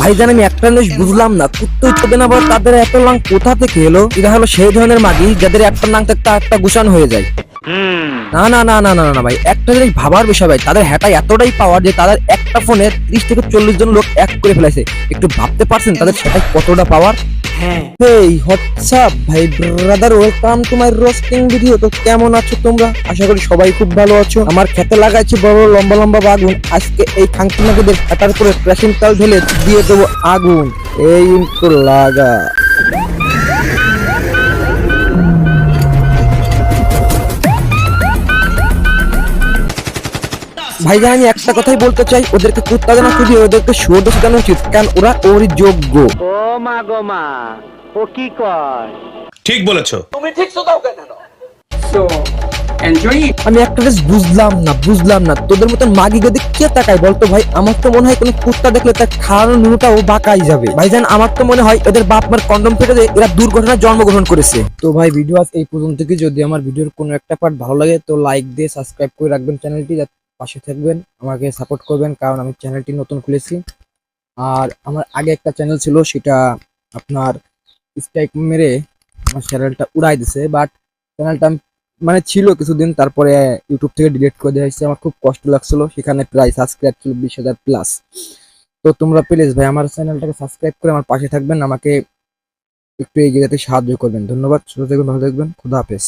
ভাইজান, আমি একটা জিনিস বুঝলাম না, কুত্তই চোদে না তাদের এত লাং কোথা থেকে এলো? এটা হলো সেই ধরনের মাগি যাদের একটা নাং থাকতে একটা গুছান হয়ে যায়। না না না না না না ভাই একটা জিনিস ভাবার বিষয় ভাই তাদের হ্যাটাই এতটাই পাওয়ার যে তাদের একটা ফোনে ত্রিশ থেকে চল্লিশ জন লোক এক করে ফেলেছে একটু ভাবতে পারছেন তাদের সেটাই কতটা পাওয়ার হ্যাঁ। হেই হোয়াটসঅ্যাপ ভাই brother welcome to my roasting video তো কেমন আছো তোমরা? আশা করি সবাই খুব ভালো আছো। আমার খেতে লাগাইছি বড় বড় লম্বা লম্বা বাগুন আজকে এই খাঙ্কি নাকিদের খাটার করে ক্রাশিং তেল ঢেলে দিয়ে দেবো আগুন। এই তো লাগা। ভাইজান আমি একটা কথাই বলতে চাই ওদেরকে কুত্তা জানা খুবই ওদেরকে সুদ শেখানো উচিত কারণ ওরা ওরই যোগ্য ও মা গো মা ও কি কয়? ঠিক বলেছ। তুমি So, enjoy it. আমি একটা জিনিস বুঝলাম না বুঝলাম না। তোদের মতন মাগি গদি কে তাকায় বলতো ভাই? আমার তো মনে হয় কোনো কুত্তা দেখলে তার খাওয়ানোর নুনুটাও বাঁকাই যাবে। ভাইজান আমার তো মনে হয় এদের বাপ মার কন্ডম ফেটে দিয়ে এরা দুর্ঘটনায় জন্মগ্রহণ করেছে। তো ভাই ভিডিও আজ এই পর্যন্ত কি যদি আমার ভিডিওর কোনো একটা পার্ট ভালো লাগে তো লাইক দিয়ে সাবস্ক্রাইব করে রাখবেন চ্যানেলটি যাতে পাশে থাকবেন, আমাকে সাপোর্ট করবেন, কারণ আমি চ্যানেলটি নতুন খুলেছি। আর আমার আগে একটা চ্যানেল ছিল, সেটা আপনার স্ট্রাইক মেরে আমার চ্যানেলটা উড়াই দিছে বাট চ্যানেলটা মানে ছিল কিছুদিন, তারপরে ইউটিউব থেকে ডিলিট করে দেওয়া হয়েছে। আমার খুব কষ্ট লাগছিল, সেখানে প্রায় সাবস্ক্রাইব ছিল বিশ হাজার প্লাস তো তোমরা প্লিজ ভাই, আমার চ্যানেলটাকে সাবস্ক্রাইব করে আমার পাশে থাকবেন, আমাকে একটু এগিয়ে যেতে সাহায্য করবেন। ধন্যবাদ, সুস্থ থাকবেন, ভালো থাকবেন, খুদা হাফেজ।